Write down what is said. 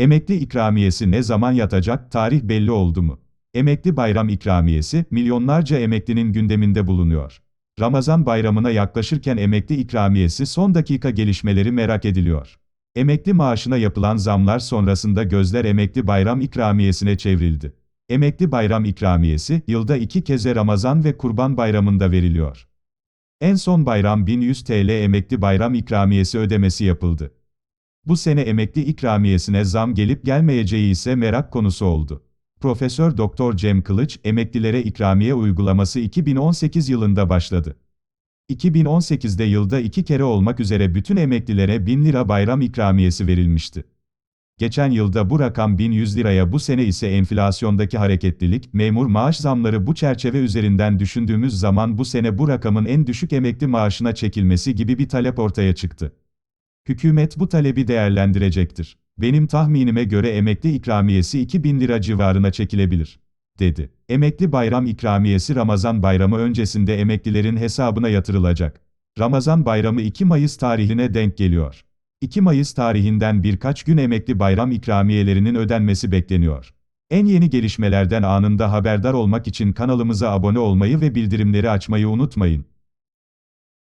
Emekli ikramiyesi ne zaman yatacak, tarih belli oldu mu? Emekli bayram ikramiyesi, milyonlarca emeklinin gündeminde bulunuyor. Ramazan bayramına yaklaşırken emekli ikramiyesi son dakika gelişmeleri merak ediliyor. Emekli maaşına yapılan zamlar sonrasında gözler emekli bayram ikramiyesine çevrildi. Emekli bayram ikramiyesi, yılda iki keze Ramazan ve Kurban bayramında veriliyor. En son bayram 1100 TL emekli bayram ikramiyesi ödemesi yapıldı. Bu sene emekli ikramiyesine zam gelip gelmeyeceği ise merak konusu oldu. Profesör Doktor Cem Kılıç, emeklilere ikramiye uygulaması 2018 yılında başladı. 2018'de yılda iki kere olmak üzere bütün emeklilere 1000 lira bayram ikramiyesi verilmişti. Geçen yılda bu rakam 1100 liraya bu sene ise enflasyondaki hareketlilik, memur maaş zamları bu çerçeve üzerinden düşündüğümüz zaman bu sene bu rakamın en düşük emekli maaşına çekilmesi gibi bir talep ortaya çıktı. Hükümet bu talebi değerlendirecektir. Benim tahminime göre emekli ikramiyesi 2000 lira civarına çekilebilir, dedi. Emekli bayram ikramiyesi Ramazan bayramı öncesinde emeklilerin hesabına yatırılacak. Ramazan bayramı 2 Mayıs tarihine denk geliyor. 2 Mayıs tarihinden birkaç gün emekli bayram ikramiyelerinin ödenmesi bekleniyor. En yeni gelişmelerden anında haberdar olmak için kanalımıza abone olmayı ve bildirimleri açmayı unutmayın.